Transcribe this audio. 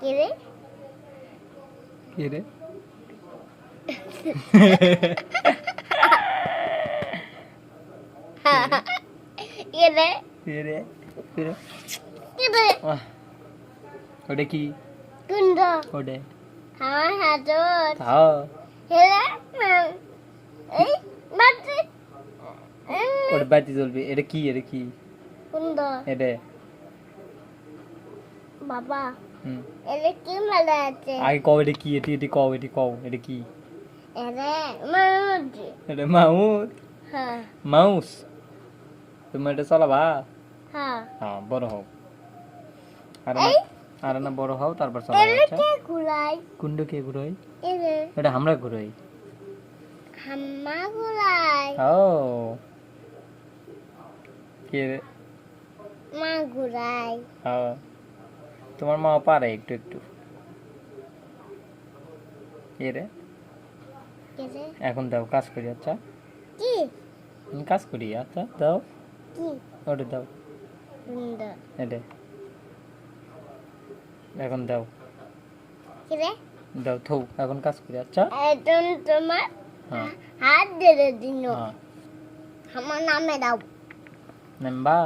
কে রে? কে রে? কে রে? কে রে? কে রে? ওটা কি? কুন্দ। ওটা? আমার হাতত তাও? হেলে এই বাতি। ওটা বাতি জ্বলবে। এটা কি? এটা কি? কুন্দ। এটা? বাবা। এলে কি মালা আছে? আগে কও এটা কি? এটি এটি কও এটি কও এটা কি? এটা মাউস হ্যাঁ। মাউস। তুমি এটা চালাবা? হ্যাঁ। হ্যাঁ বড় হও। আর আর না বড় হও তারপর চালাবা এলে আচ্ছা? কে ঘুরাই কুন্ড কে ঘুরাই এটা। আমরা ঘুরাই। হাম্মা ঘুরাই ও। কে মা ঘুরাই হ্যাঁ। তোমার মা পারে একটু একটু। কে রে? এখন দাও কাজ করি আচ্ছা। কি? কাজ করি আচ্ছা দাও। কি? ওটা দাও। এটা এখন দাও। কে রে? দাও থৌ এখন কাজ করি আচ্ছা। এখন তোমার হ্যাঁ। হাত ধরে দিন হ্যাঁ। আমার নামে দাও। নেম্বা